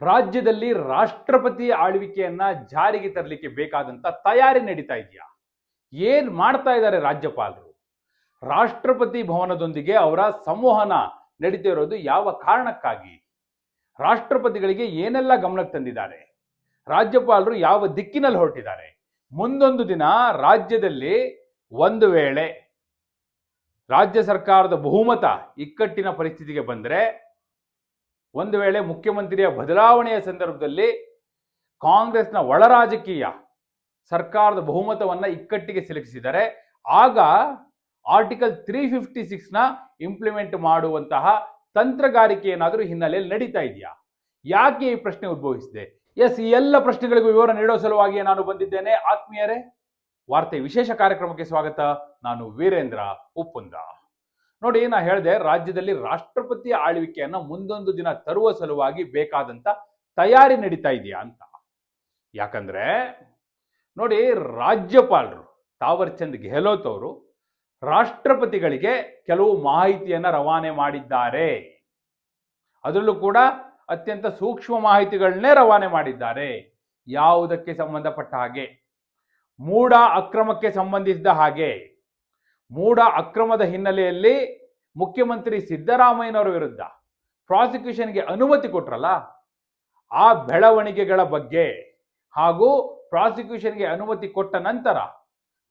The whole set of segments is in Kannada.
ರಾಜ್ಯದಲ್ಲಿ ರಾಷ್ಟ್ರಪತಿ ಆಳ್ವಿಕೆಯನ್ನ ಜಾರಿಗೆ ತರಲಿಕ್ಕೆ ಬೇಕಾದಂತ ತಯಾರಿ ನಡೀತಾ ಇದೆಯಾ? ಏನ್ ಮಾಡ್ತಾ ಇದ್ದಾರೆ ರಾಜ್ಯಪಾಲರು? ರಾಷ್ಟ್ರಪತಿ ಭವನದೊಂದಿಗೆ ಅವರ ಸಂವಹನ ನಡೀತಾ ಇರೋದು ಯಾವ ಕಾರಣಕ್ಕಾಗಿ? ರಾಷ್ಟ್ರಪತಿಗಳಿಗೆ ಏನೆಲ್ಲ ಗಮನಕ್ಕೆ ತಂದಿದ್ದಾರೆ? ರಾಜ್ಯಪಾಲರು ಯಾವ ದಿಕ್ಕಿನಲ್ಲಿ ಹೊರಟಿದ್ದಾರೆ? ಮುಂದೊಂದು ದಿನ ರಾಜ್ಯದಲ್ಲಿ ಒಂದು ವೇಳೆ ರಾಜ್ಯ ಸರ್ಕಾರದ ಬಹುಮತ ಇಕ್ಕಟ್ಟಿನ ಪರಿಸ್ಥಿತಿಗೆ ಬಂದರೆ ಒಂದು ವೇಳೆ ಮುಖ್ಯಮಂತ್ರಿಯ ಬದಲಾವಣೆಯ ಸಂದರ್ಭದಲ್ಲಿ ಕಾಂಗ್ರೆಸ್ನ ಒಳ ರಾಜಕೀಯ ಸರ್ಕಾರದ ಬಹುಮತವನ್ನು ಇಕ್ಕಟ್ಟಿಗೆ ಸಿಲುಕಿಸಿದರೆ ಆಗ ಆರ್ಟಿಕಲ್ ತ್ರೀ ಫಿಫ್ಟಿ ಸಿಕ್ಸ್ನ ಇಂಪ್ಲಿಮೆಂಟ್ ಮಾಡುವಂತಹ ತಂತ್ರಗಾರಿಕೆ ಏನಾದರೂ ಹಿನ್ನೆಲೆಯಲ್ಲಿ ನಡೀತಾ ಇದೆಯಾ? ಯಾಕೆ ಈ ಪ್ರಶ್ನೆ ಉದ್ಭವಿಸಿದೆ? ಎಸ್, ಈ ಎಲ್ಲ ಪ್ರಶ್ನೆಗಳಿಗೂ ವಿವರ ನೀಡೋ ಸಲುವಾಗಿ ನಾನು ಬಂದಿದ್ದೇನೆ. ಆತ್ಮೀಯರೇ, ವಾರ್ತೆ ವಿಶೇಷ ಕಾರ್ಯಕ್ರಮಕ್ಕೆ ಸ್ವಾಗತ. ನಾನು ವೀರೇಂದ್ರ ಉಪ್ಪುಂದ. ನೋಡಿ, ನಾ ಹೇಳಿದೆ, ರಾಜ್ಯದಲ್ಲಿ ರಾಷ್ಟ್ರಪತಿ ಆಳ್ವಿಕೆಯನ್ನ ಮುಂದೊಂದು ದಿನ ತರುವ ಸಲುವಾಗಿ ಬೇಕಾದಂತ ತಯಾರಿ ನಡೀತಾ ಇದೆಯಾ ಅಂತ. ಯಾಕಂದ್ರೆ, ನೋಡಿ, ರಾಜ್ಯಪಾಲರು ತಾವರ್ಚಂದ್ ಗೆಹ್ಲೋತ್ ಅವರು ರಾಷ್ಟ್ರಪತಿಗಳಿಗೆ ಕೆಲವು ಮಾಹಿತಿಯನ್ನ ರವಾನೆ ಮಾಡಿದ್ದಾರೆ. ಅದರಲ್ಲೂ ಕೂಡ ಅತ್ಯಂತ ಸೂಕ್ಷ್ಮ ಮಾಹಿತಿಗಳನ್ನೇ ರವಾನೆ ಮಾಡಿದ್ದಾರೆ. ಯಾವುದಕ್ಕೆ ಸಂಬಂಧಪಟ್ಟ ಹಾಗೆ? ಮೂಡ ಅಕ್ರಮಕ್ಕೆ ಸಂಬಂಧಿಸಿದ ಹಾಗೆ. ಮೂಡ ಅಕ್ರಮದ ಹಿನ್ನೆಲೆಯಲ್ಲಿ ಮುಖ್ಯಮಂತ್ರಿ ಸಿದ್ದರಾಮಯ್ಯನವರ ವಿರುದ್ಧ ಪ್ರಾಸಿಕ್ಯೂಷನ್ಗೆ ಅನುಮತಿ ಕೊಟ್ರಲ್ಲ, ಆ ಬೆಳವಣಿಗೆಗಳ ಬಗ್ಗೆ ಹಾಗೂ ಪ್ರಾಸಿಕ್ಯೂಷನ್ಗೆ ಅನುಮತಿ ಕೊಟ್ಟ ನಂತರ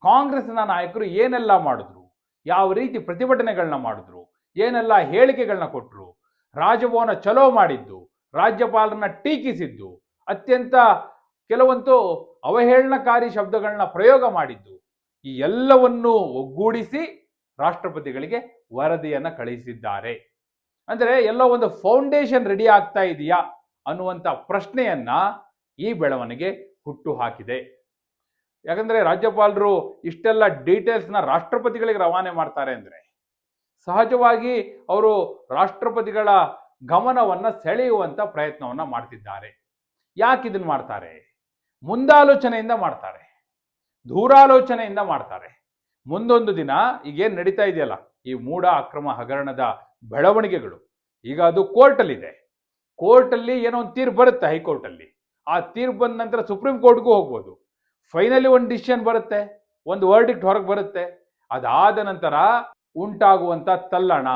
ಕಾಂಗ್ರೆಸ್ನ ನಾಯಕರು ಏನೆಲ್ಲ ಮಾಡಿದ್ರು, ಯಾವ ರೀತಿ ಪ್ರತಿಭಟನೆಗಳನ್ನ ಮಾಡಿದ್ರು, ಏನೆಲ್ಲ ಹೇಳಿಕೆಗಳನ್ನ ಕೊಟ್ಟರು ರಾಜಭವನ ಚಲೋ ಮಾಡಿದ್ದು, ರಾಜ್ಯಪಾಲರನ್ನ ಟೀಕಿಸಿದ್ದು, ಅತ್ಯಂತ ಕೆಲವಂತೂ ಅವಹೇಳನಕಾರಿ ಶಬ್ದಗಳನ್ನ ಪ್ರಯೋಗ ಮಾಡಿದ್ದು ಈ ಎಲ್ಲವನ್ನೂ ಒಗ್ಗೂಡಿಸಿ ರಾಷ್ಟ್ರಪತಿಗಳಿಗೆ ವರದಿಯನ್ನು ಕಳಿಸಿದ್ದಾರೆ. ಅಂದರೆ ಎಲ್ಲೋ ಒಂದು ಫೌಂಡೇಶನ್ ರೆಡಿ ಆಗ್ತಾ ಇದೆಯಾ ಅನ್ನುವಂಥ ಪ್ರಶ್ನೆಯನ್ನ ಈ ಬೆಳವಣಿಗೆ ಹುಟ್ಟು ಹಾಕಿದೆ. ಯಾಕಂದ್ರೆ ರಾಜ್ಯಪಾಲರು ಇಷ್ಟೆಲ್ಲ ಡೀಟೇಲ್ಸ್ನ ರಾಷ್ಟ್ರಪತಿಗಳಿಗೆ ರವಾನೆ ಮಾಡ್ತಾರೆ ಅಂದ್ರೆ ಸಹಜವಾಗಿ ಅವರು ರಾಷ್ಟ್ರಪತಿಗಳ ಗಮನವನ್ನ ಸೆಳೆಯುವಂತ ಪ್ರಯತ್ನವನ್ನ ಮಾಡ್ತಿದ್ದಾರೆ. ಯಾಕೆ ಇದನ್ನು ಮಾಡ್ತಾರೆ? ಮುಂದಾಲೋಚನೆಯಿಂದ ಮಾಡ್ತಾರೆ. ದೂರಾಲೋಚನೆಯಿಂದ ಮಾಡ್ತಾರೆ. ಮುಂದೊಂದು ದಿನ ಈಗೇನು ನಡೀತಾ ಇದೆಯಲ್ಲ, ಈ ಮೂಢ ಅಕ್ರಮ ಹಗರಣದ ಬೆಳವಣಿಗೆಗಳು. ಈಗ ಅದು ಕೋರ್ಟಲ್ಲಿದೆ. ಕೋರ್ಟಲ್ಲಿ ಏನೋ ಒಂದು ತೀರ್ಪು ಬರುತ್ತೆ ಹೈಕೋರ್ಟಲ್ಲಿ. ಆ ತೀರ್ಪು ಬಂದ ನಂತರ ಸುಪ್ರೀಂ ಕೋರ್ಟ್ಗೂ ಹೋಗ್ಬೋದು. ಫೈನಲಿ ಒಂದು ಡಿಸಿಷನ್ ಬರುತ್ತೆ, ಒಂದು ವರ್ಡಿಕ್ಟ್ ಹೊರಗೆ ಬರುತ್ತೆ. ಅದಾದ ನಂತರ ಉಂಟಾಗುವಂಥ ತಲ್ಲಣ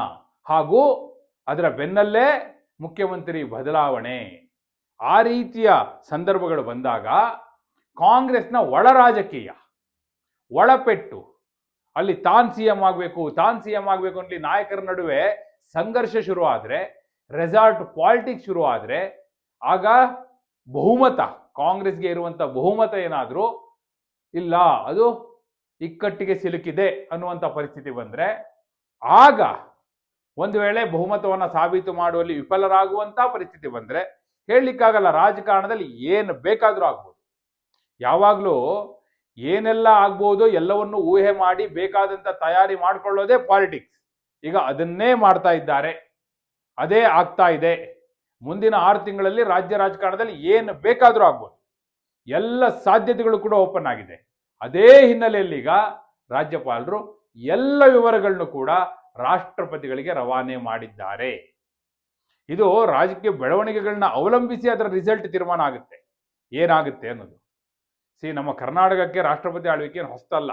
ಹಾಗೂ ಅದರ ಬೆನ್ನಲ್ಲೇ ಮುಖ್ಯಮಂತ್ರಿ ಬದಲಾವಣೆ. ಆ ರೀತಿಯ ಸಂದರ್ಭಗಳು ಬಂದಾಗ ಕಾಂಗ್ರೆಸ್ನ ಒಳ ರಾಜಕೀಯ ಒಳಪೆಟ್ಟು ಅಲ್ಲಿ ತಾನ್ ಸಿ ಎಂ ಆಗಬೇಕು, ತಾನ್ ಸಿ ಎಂ ಆಗಬೇಕು ಅಂತ ನಾಯಕರ ನಡುವೆ ಸಂಘರ್ಷ ಶುರು ಆದರೆ ರೆಸಾರ್ಟ್ ಪಾಲಿಟಿಕ್ಸ್ ಶುರು ಆದರೆ ಆಗ ಬಹುಮತ, ಕಾಂಗ್ರೆಸ್ಗೆ ಇರುವಂತ ಬಹುಮತ ಏನಾದರೂ, ಇಲ್ಲ, ಅದು ಇಕ್ಕಟ್ಟಿಗೆ ಸಿಲುಕಿದೆ ಅನ್ನುವಂಥ ಪರಿಸ್ಥಿತಿ ಬಂದ್ರೆ, ಆಗ ಒಂದು ವೇಳೆ ಬಹುಮತವನ್ನ ಸಾಬೀತು ಮಾಡುವಲ್ಲಿ ವಿಫಲರಾಗುವಂತ ಪರಿಸ್ಥಿತಿ ಬಂದ್ರೆ, ಹೇಳಲಿಕ್ಕಾಗಲ್ಲ ರಾಜಕಾರಣದಲ್ಲಿ ಏನು ಬೇಕಾದರೂ ಆಗ್ಬೋದು. ಯಾವಾಗಲೂ ಏನೆಲ್ಲ ಆಗ್ಬೋದು ಎಲ್ಲವನ್ನು ಊಹೆ ಮಾಡಿ ಬೇಕಾದಂತ ತಯಾರಿ ಮಾಡ್ಕೊಳ್ಳೋದೇ ಪಾಲಿಟಿಕ್ಸ್. ಈಗ ಅದನ್ನೇ ಮಾಡ್ತಾ ಇದ್ದಾರೆ. ಅದೇ ಆಗ್ತಾ ಇದೆ. ಮುಂದಿನ ಆರು ತಿಂಗಳಲ್ಲಿ ರಾಜ್ಯ ರಾಜಕಾರಣದಲ್ಲಿ ಏನು ಬೇಕಾದರೂ ಆಗ್ಬೋದು. ಎಲ್ಲ ಸಾಧ್ಯತೆಗಳು ಕೂಡ ಓಪನ್ ಆಗಿದೆ. ಅದೇ ಹಿನ್ನೆಲೆಯಲ್ಲಿ ಈಗ ರಾಜ್ಯಪಾಲರು ಎಲ್ಲ ವಿವರಗಳನ್ನು ಕೂಡ ರಾಷ್ಟ್ರಪತಿಗಳಿಗೆ ರವಾನೆ ಮಾಡಿದ್ದಾರೆ. ಇದು ರಾಜಕೀಯ ಬೆಳವಣಿಗೆಗಳನ್ನ ಅವಲಂಬಿಸಿ ಅದರ ರಿಸಲ್ಟ್ ತೀರ್ಮಾನ ಆಗುತ್ತೆ. ಏನಾಗುತ್ತೆ ಅನ್ನೋದು. ಸಿ ನಮ್ಮ ಕರ್ನಾಟಕಕ್ಕೆ ರಾಷ್ಟ್ರಪತಿ ಆಳ್ವಿಕೆ ಹೊಸ್ತಲ್ಲ.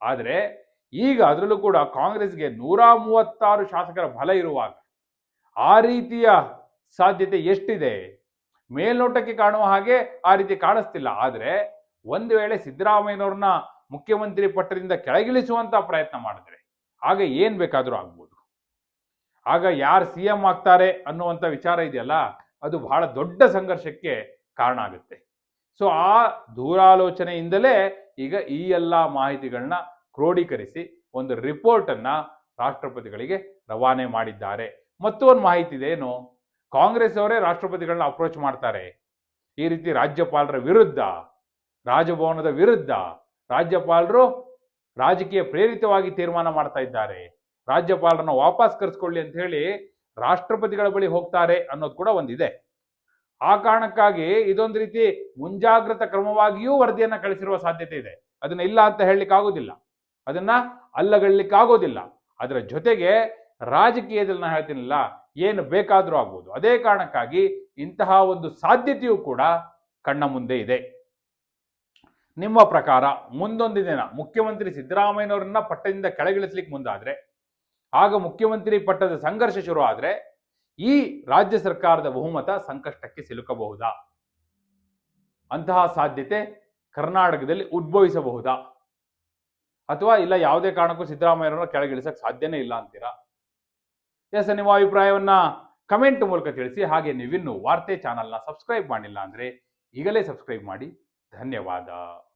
ಆದರೆ ಈಗ ಅದರಲ್ಲೂ ಕೂಡ ಕಾಂಗ್ರೆಸ್ಗೆ ನೂರ ಮೂವತ್ತಾರು ಶಾಸಕರ ಬಲ ಇರುವಾಗ ಆ ರೀತಿಯ ಸಾಧ್ಯತೆ ಎಷ್ಟಿದೆ? ಮೇಲ್ನೋಟಕ್ಕೆ ಕಾಣುವ ಹಾಗೆ ಆ ರೀತಿ ಕಾಣಿಸ್ತಿಲ್ಲ. ಆದರೆ ಒಂದು ವೇಳೆ ಸಿದ್ದರಾಮಯ್ಯನವ್ರನ್ನ ಮುಖ್ಯಮಂತ್ರಿ ಪಟ್ಟದಿಂದ ಕೆಳಗಿಳಿಸುವಂತ ಪ್ರಯತ್ನ ಮಾಡಿದ್ರೆ ಆಗ ಏನ್ ಬೇಕಾದರೂ ಆಗ್ಬೋದು. ಆಗ ಯಾರು ಸಿ ಎಂ ಆಗ್ತಾರೆ ಅನ್ನುವಂಥ ವಿಚಾರ ಇದೆಯಲ್ಲ, ಅದು ಬಹಳ ದೊಡ್ಡ ಸಂಘರ್ಷಕ್ಕೆ ಕಾರಣ ಆಗುತ್ತೆ. ಸೊ ಆ ದೂರಾಲೋಚನೆಯಿಂದಲೇ ಈಗ ಈ ಎಲ್ಲ ಮಾಹಿತಿಗಳನ್ನ ಕ್ರೋಢೀಕರಿಸಿ ಒಂದು ರಿಪೋರ್ಟ್ ಅನ್ನ ರಾಷ್ಟ್ರಪತಿಗಳಿಗೆ ರವಾನೆ ಮಾಡಿದ್ದಾರೆ. ಮತ್ತೊಂದು ಮಾಹಿತಿ ಇದೆ ಏನು ಕಾಂಗ್ರೆಸ್ ಅವರೇ ರಾಷ್ಟ್ರಪತಿಗಳನ್ನ ಅಪ್ರೋಚ್ ಮಾಡ್ತಾರೆ. ಈ ರೀತಿ ರಾಜ್ಯಪಾಲರ ವಿರುದ್ಧ, ರಾಜಭವನದ ವಿರುದ್ಧ ರಾಜ್ಯಪಾಲರು ರಾಜಕೀಯ ಪ್ರೇರಿತವಾಗಿ ತೀರ್ಮಾನ ಮಾಡ್ತಾ ಇದ್ದಾರೆ. ರಾಜ್ಯಪಾಲರನ್ನ ವಾಪಸ್ ಕರೆಸ್ಕೊಳ್ಳಿ ಅಂತ ಹೇಳಿ ರಾಷ್ಟ್ರಪತಿಗಳ ಬಳಿ ಹೋಗ್ತಾರೆ ಅನ್ನೋದು ಕೂಡ ಒಂದಿದೆ. ಆ ಕಾರಣಕ್ಕಾಗಿ ಇದೊಂದು ರೀತಿ ಮುಂಜಾಗ್ರತಾ ಕ್ರಮವಾಗಿಯೂ ವರದಿಯನ್ನು ಕಳಿಸಿರುವ ಸಾಧ್ಯತೆ ಇದೆ. ಅದನ್ನ ಇಲ್ಲ ಅಂತ ಹೇಳಲಿಕ್ಕೆ ಆಗೋದಿಲ್ಲ. ಅದನ್ನ ಅಲ್ಲಗಳ್ಲಿಕ್ಕಾಗೋದಿಲ್ಲ. ಅದರ ಜೊತೆಗೆ ರಾಜಕೀಯದಲ್ಲಿ ನಾನು ಹೇಳ್ತೀನಿಲ್ಲ, ಏನು ಬೇಕಾದರೂ ಆಗ್ಬೋದು. ಅದೇ ಕಾರಣಕ್ಕಾಗಿ ಇಂತಹ ಒಂದು ಸಾಧ್ಯತೆಯೂ ಕೂಡ ಕಣ್ಣ ಮುಂದೆ ಇದೆ. ನಿಮ್ಮ ಪ್ರಕಾರ ಮುಂದೊಂದು ದಿನ ಮುಖ್ಯಮಂತ್ರಿ ಸಿದ್ದರಾಮಯ್ಯನವರನ್ನ ಪಟ್ಟದಿಂದ ಕೆಳಗಿಳಿಸ್ಲಿಕ್ಕೆ ಮುಂದಾದ್ರೆ, ಆಗ ಮುಖ್ಯಮಂತ್ರಿ ಪಟ್ಟದ ಸಂಘರ್ಷ ಶುರು ಆದ್ರೆ ಈ ರಾಜ್ಯ ಸರ್ಕಾರದ ಬಹುಮತ ಸಂಕಷ್ಟಕ್ಕೆ ಸಿಲುಕಬಹುದಾ? ಅಂತಹ ಸಾಧ್ಯತೆ ಕರ್ನಾಟಕದಲ್ಲಿ ಉದ್ಭವಿಸಬಹುದಾ? ಅಥವಾ ಇಲ್ಲ ಯಾವುದೇ ಕಾರಣಕ್ಕೂ ಸಿದ್ದರಾಮಯ್ಯರನ್ನ ಕೆಳಗಿಳಿಸಕ್ಕೆ ಸಾಧ್ಯನೇ ಇಲ್ಲ ಅಂತೀರಾ? ಎಸ್, ನಿಮ್ಮ ಅಭಿಪ್ರಾಯವನ್ನ ಕಮೆಂಟ್ ಮೂಲಕ ತಿಳಿಸಿ. ಹಾಗೆ ನೀವಿನ್ನು ವಾರ್ತೆ ಚಾನಲ್ನ ಸಬ್ಸ್ಕ್ರೈಬ್ ಮಾಡಿಲ್ಲ ಅಂದ್ರೆ ಈಗಲೇ ಸಬ್ಸ್ಕ್ರೈಬ್ ಮಾಡಿ. ಧನ್ಯವಾದ.